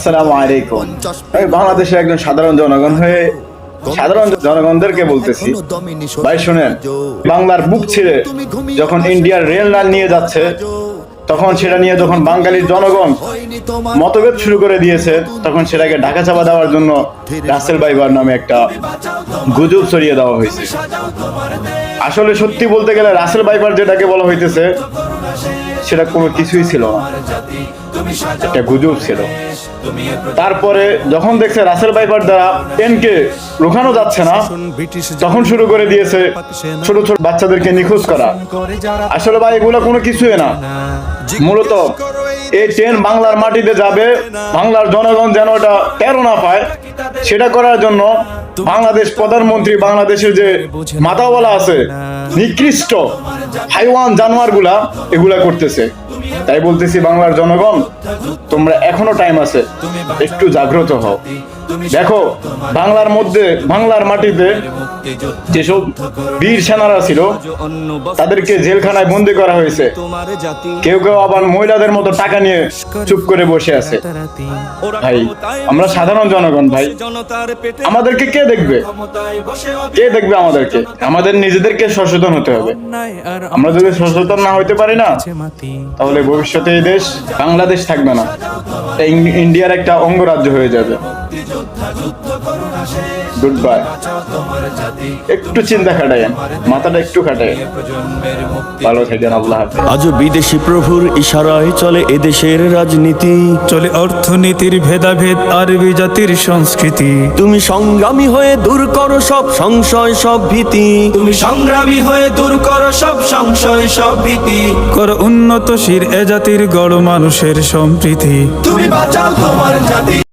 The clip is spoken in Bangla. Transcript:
আসসালামু আলাইকুম। আমি বাংলাদেশের একজন সাধারণ জনগণ হয়ে সাধারণ জনগণদেরকে বলতেছি। ভাই, শুনেন, বাংলার বুক ছিঁড়ে যখন ইন্ডিয়ার রেল লাইন নিয়ে যাচ্ছে, তখন সেটা নিয়ে যখন বাঙালির জনগণ মতভেদ শুরু করে দিয়েছে, তখন সেটাকে ঢাকা চাপা দেওয়ার জন্য রাসেল বাইবার নামে একটা গুজব ছড়িয়ে দেওয়া হয়েছে। আসলে সত্যি বলতে গেলে রাসেল বাইবার যেটাকে বলা হইতেছে সেটা কোনো কিছুই ছিল না। একটা গুজব ছিল। তারপরে যখন দেখছে রাসেল বাইপার দ্বারা ট্রেনকে রোখানো যাচ্ছে না, তখন শুরু করে দিয়েছে ছোট ছোট বাচ্চাদেরকে নিখোঁজ করা। আসলে ভাই, এগুলো কোনো কিছুই না। মূলত এই ট্রেন বাংলার মাটিতে যাবে, বাংলার জনগণ যেন ওটা টেরো না পায়, সেটা করার জন্য বাংলাদেশ প্রধানমন্ত্রী বাংলাদেশের যে মাথাওয়ালা আছে, নিকৃষ্ট হাইওয়ান জানোয়ারগুলা এগুলা করতেছে। তাই বলতেছি বাংলার জনগণ, তোমরা এখনও টাইম আছে, একটু জাগ্রত হও। দেখো, বাংলার মধ্যে, বাংলার মাটিতে যেসব বীর সেনারা ছিল, তাদেরকে জেলখানায় বন্দি করা হয়েছে। কেউ কেউ আবার মহিলাদের মতো টাকা নিয়ে চুপ করে বসে আছে। ভাই, আমরা সাধারণ জনগণ, ভাই। আমাদেরকে কে দেখবে? কে দেখবে আমাদেরকে? আমাদের নিজেদেরকে সচেতন হতে হবে। আমরা যদি সচেতন না হতে পারি না, তাহলে ভবিষ্যতে এই দেশ বাংলাদেশ থাকবে না। ইন্ডিয়ার একটা অঙ্গরাজ্য হয়ে যাবে। গুড বাই একটু চিন্তা মাথাটা একটু ভালো থাকেন আল্লাহ আজও বিদেশি প্রভুর ইশারায় চলে এদেশের রাজনীতি। চলে অর্থনীতির ভেদাভেদ আরবি জাতির সংস্কৃতি। তুমি সংগ্রামী হয়ে দূর করো সব সংশয় সব ভীতি। তুমি সংগ্রামী হয়ে দূর করো সব সংশয় সব ভীতি। কর উন্নতশীল এ জাতির গড় মানুষের সম্প্রীতি। তুমি বাঁচাও তোমার জাতি।